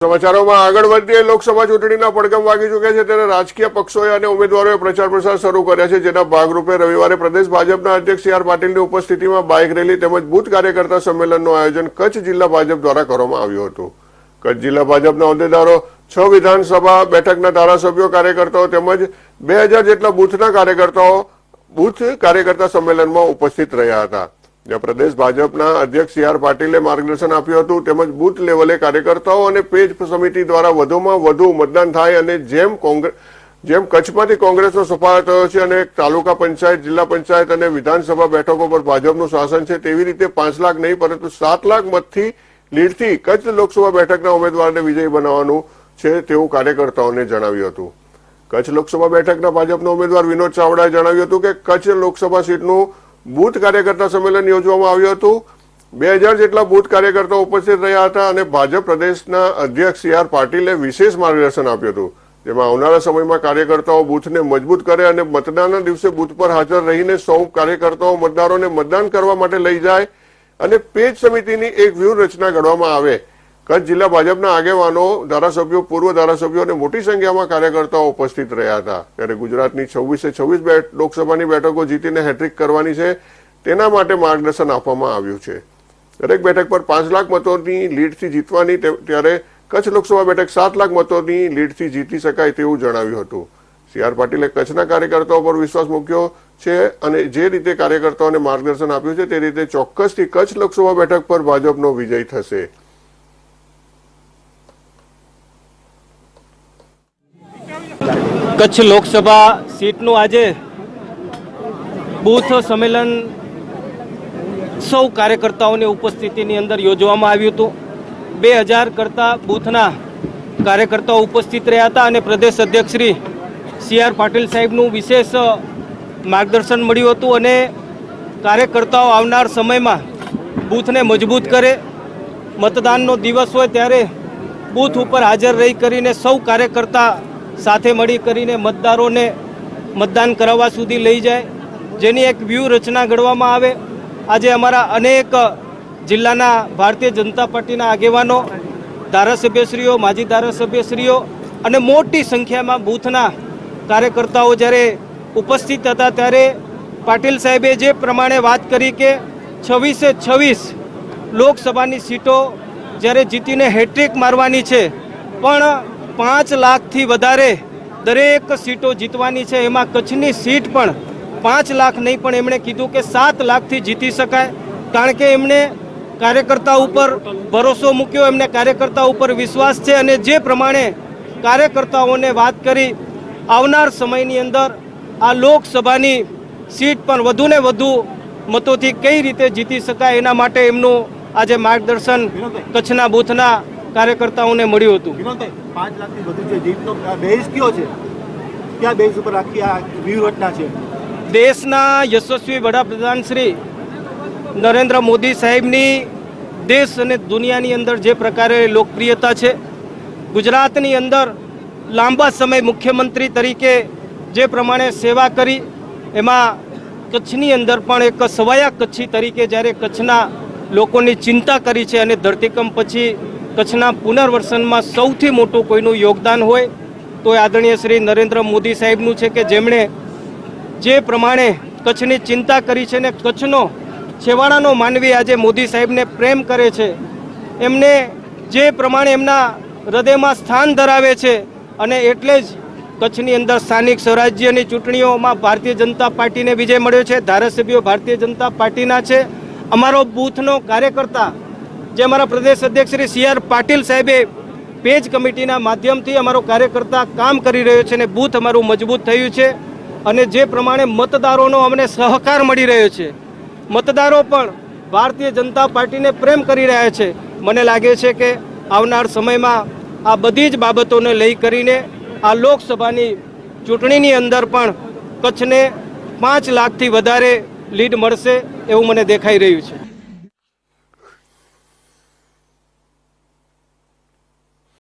સમાચારોમાં આગળ વધીએ. લોકસભા ચૂંટણીના પડઘમ વાગી ચૂક્યા છે ત્યારે રાજકીય પક્ષોએ અને ઉમેદવારોએ પ્રચાર પ્રસાર શરૂ કર્યા છે, જેના ભાગરૂપે રવિવારે પ્રદેશ ભાજપના અધ્યક્ષ સી આર પાટીલની ઉપસ્થિતિમાં બાઇક રેલી તેમજ બુથ કાર્યકર્તા સંમેલનનું આયોજન કચ્છ જિલ્લા ભાજપ દ્વારા કરવામાં આવ્યું હતું. કચ્છ જિલ્લા ભાજપના હોદ્દેદારો, છ વિધાનસભા બેઠકના ધારાસભ્યો, કાર્યકર્તાઓ તેમજ બે જેટલા બુથના કાર્યકર્તાઓ બુથ કાર્યકર્તા સંમેલનમાં ઉપસ્થિત રહ્યા હતા. જ્યાં પ્રદેશ ભાજપના અધ્યક્ષ સી આર પાટીલે માર્ગદર્શન આપ્યું હતું તેમજ બુથ લેવલે કાર્યકર્તાઓ અને પેજ સમિતિ દ્વારા વધુમાં વધુ મતદાન થાય અને જેમ કોંગ્રેસ જેમ કચ્છમાંથી કોંગ્રેસનો સફાયો થયો છે અને તાલુકા પંચાયત, જિલ્લા પંચાયત અને વિધાનસભા બેઠકો પર ભાજપનું શાસન છે તેવી રીતે પાંચ લાખ નહીં, પરંતુ સાત લાખ મતથી લીડથી કચ્છ લોકસભા બેઠકના ઉમેદવારને વિજયી બનાવવાનું છે તેવું કાર્યકર્તાઓને જણાવ્યું હતું. કચ્છ લોકસભા બેઠકના ભાજપના ઉમેદવાર વિનોદ ચાવડાએ જણાવ્યું હતું કે કચ્છ લોકસભા સીટનું બુથ કાર્યકર્તા સંમેલન યોજવામાં આવ્યું હતું. બે હજાર જેટલા બુથ કાર્યકર્તાઓ ઉપસ્થિત રહ્યા હતા અને ભાજપ પ્રદેશના અધ્યક્ષ સી આર પાટીલે વિશેષ માર્ગદર્શન આપ્યું હતું. જેમાં આવનારા સમયમાં કાર્યકર્તાઓ બુથને મજબૂત કરે અને મતદાનના દિવસે બુથ પર હાજર રહીને સૌ કાર્યકર્તાઓ મતદારોને મતદાન કરવા માટે લઈ જાય અને પેજ સમિતિની એક વ્યૂહરચના ઘડવામાં આવે. કચ્છ જિલ્લા ભાજપના આગેવાનો, ધારાસભ્યો, પૂર્વ ધારાસભ્યો અને મોટી સંખ્યામાં કાર્યકર્તાઓ ઉપસ્થિત રહ્યા હતા. ત્યારે ગુજરાતની છવ્વીસે છવ્વીસ લોકસભાની બેઠકો જીતીને હેટ્રિક કરવાની છે, તેના માટે માર્ગદર્શન આપવામાં આવ્યું છે. દરેક બેઠક પર પાંચ લાખ મતોની લીડથી જીતવાની ત્યારે કચ્છ લોકસભા બેઠક સાત લાખ મતોની લીડથી જીતી શકાય તેવું જણાવ્યું હતું. સી આર પાટીલે કચ્છના કાર્યકર્તાઓ પર વિશ્વાસ મૂક્યો છે અને જે રીતે કાર્યકર્તાઓને માર્ગદર્શન આપ્યું છે તે રીતે ચોક્કસથી કચ્છ લોકસભા બેઠક પર ભાજપનો વિજય થશે. કચ્છ લોકસભા સીટનું આજે બૂથ સંમેલન સૌ કાર્યકર્તાઓની ઉપસ્થિતિની અંદર યોજવામાં આવ્યું હતું. બે હજાર કરતાં બૂથના કાર્યકર્તાઓ ઉપસ્થિત રહ્યા હતા અને પ્રદેશ અધ્યક્ષ શ્રી સી આર પાટીલ સાહેબનું વિશેષ માર્ગદર્શન મળ્યું હતું અને કાર્યકર્તાઓ આવનાર સમયમાં બૂથને મજબૂત કરે. મતદાનનો દિવસ હોય ત્યારે બૂથ ઉપર હાજર રહી કરીને સૌ કાર્યકર્તા સાથે મળી કરીને મતદારોને મતદાન કરાવવા સુધી લઈ જાય. જેની એક વ્યૂહરચના ઘડવામાં આવે. આજે અમારા અનેક જિલ્લાના ભારતીય જનતા પાર્ટીના આગેવાનો, ધારાસભ્યશ્રીઓ, માજી ધારાસભ્યશ્રીઓ અને મોટી સંખ્યામાં બૂથના કાર્યકર્તાઓ જ્યારે ઉપસ્થિત હતા ત્યારે પાટીલ સાહેબે જે પ્રમાણે વાત કરી કે છવ્વીસે છવ્વીસ લોકસભાની સીટો જ્યારે જીતીને હેટ્રિક મારવાની છે, પણ પાંચ લાખથી વધારે દરેક સીટો જીતવાની છે. એમાં કચ્છની સીટ પણ પાંચ લાખ નહીં, પણ એમણે કીધું કે સાત લાખથી જીતી શકાય. કારણ કે એમણે કાર્યકર્તા ઉપર ભરોસો મૂક્યો, એમને કાર્યકર્તા ઉપર વિશ્વાસ છે અને જે પ્રમાણે કાર્યકર્તાઓને વાત કરી, આવનાર સમયની અંદર આ લોકસભાની સીટ પણ વધુને વધુ મતોથી કઈ રીતે જીતી શકાય એના માટે એમનું આજે માર્ગદર્શન કચ્છના બૂથના કાર્યકર્તાઓને મળ્યું હતું. પાંચ લાખથી વધુ છે જીતનો બેઝ કયો છે? કયા બેઝ ઉપર આખી આ વ્યૂહરચના છે? દેશના યશસ્વી વડાપ્રધાન શ્રી નરેન્દ્ર મોદી સાહેબની દેશ અને દુનિયાની અંદર જે પ્રકારે લોકપ્રિયતા છે ગુજરાતની અંદર લાંબા સમય મુખ્યમંત્રી તરીકે જે પ્રમાણે સેવા કરી એમાં કચ્છની અંદર પણ એક સવાયા કચ્છી તરીકે જ્યારે કચ્છના લોકોની ચિંતા કરી છે અને ધરતીકંપ પછી કચ્છના પુનર્વસનમાં સૌથી મોટું કોઈનું યોગદાન હોય તો આદરણીય શ્રી નરેન્દ્ર મોદી સાહેબનું છે કે જેમણે જે પ્રમાણે કચ્છની ચિંતા કરી છે ને કચ્છનો છેવાડાનો માનવી આજે મોદી સાહેબને પ્રેમ કરે છે, એમને જે પ્રમાણે એમના હૃદયમાં સ્થાન ધરાવે છે અને એટલે જ કચ્છની અંદર સ્થાનિક સ્વરાજ્યની ચૂંટણીઓમાં ભારતીય જનતા પાર્ટીને વિજય મળ્યો છે, ધારાસભ્યો ભારતીય જનતા પાર્ટીના છે. અમારો બૂથનો કાર્યકર્તા જે અમારા પ્રદેશ અધ્યક્ષ શ્રી સી આર પાટીલ સાહેબે પેજ કમિટીના માધ્યમથી અમારો કાર્યકર્તા કામ કરી રહ્યો છે અને બૂથ અમારું મજબૂત થયું છે અને જે પ્રમાણે મતદારોનો અમને સહકાર મળી રહ્યો છે. મતદારો પણ ભારતીય જનતા પાર્ટીને પ્રેમ કરી રહ્યા છે. મને લાગે છે કે આવનાર સમયમાં આ બધી જ બાબતોને લઈ કરીને આ લોકસભાની ચૂંટણીની અંદર પણ કચ્છને પાંચ લાખથી વધારે લીડ મળશે એવું મને દેખાઈ રહ્યું છે.